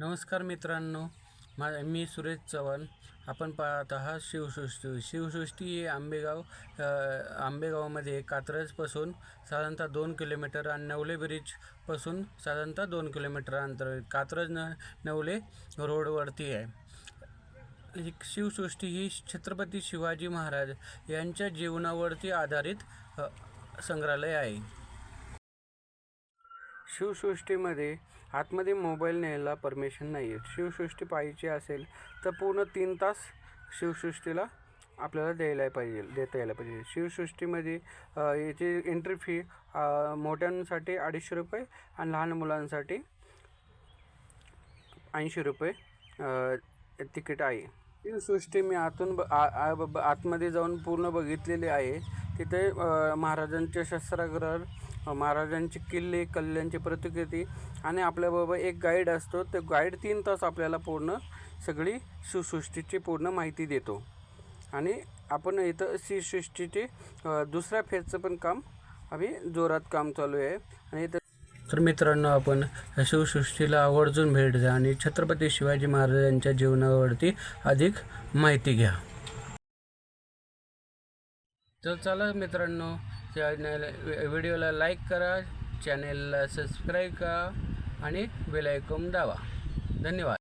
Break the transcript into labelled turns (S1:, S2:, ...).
S1: नमस्कार मित्रांनो मा मी सुरेश चव्हाण. आपण पाहत आहात शिवसृष्टी. शिवसृष्टी ही आंबेगाव आंबेगावमध्ये कात्रजपासून साधारणतः दोन किलोमीटर आणि नवले ब्रिजपासून साधारणतः दोन किलोमीटर अंतर कात्रज न नवले रोडवरती आहे. ही शिवसृष्टी ही छत्रपती शिवाजी महाराज यांच्या जीवनावरती आधारित संग्रहालय आहे. शिवसृष्टीमध्ये आतमध्ये मोबाईल न्यायला परमिशन नाही आहे शिवसृष्टी पाहिजे असेल तर पूर्ण तीन तास शिवसृष्टीला आपल्याला द्यायला पाहिजे देता यायला पाहिजे. शिवसृष्टीमध्ये याची एंट्री फी मोठ्यांसाठी अडीचशे रुपये आणि लहान मुलांसाठी ऐंशी रुपये तिकीट आहे. शिवसृष्टी मी आतून ब आ- आ- आतमध्ये जाऊन पूर्ण बघितलेली आहे. तिथे महाराजांच्या महाराजांचे महाराजांचे किल्ले कल्ल्यांची प्रतिकृती आणि आपल्याबरोबर एक गाईड असतो. तो गाईड तीन तास आपल्याला पूर्ण सगळी शिवसृष्टीची पूर्ण माहिती देतो. आणि आपण इथं शिवसृष्टीचे दुसऱ्या फेजचं पण काम आम्ही जोरात काम चालू आहे. आणि इथं तर मित्रांनो आपण शिवसृष्टीला आवर्जून भेट द्या आणि छत्रपती शिवाजी महाराजांच्या जीवनावरती अधिक माहिती घ्या. तर चला मित्रांनो चॅनल व्हिडिओला लाईक करा चॅनेलला सबस्क्राईब करा आणि बेल दावा धन्यवाद.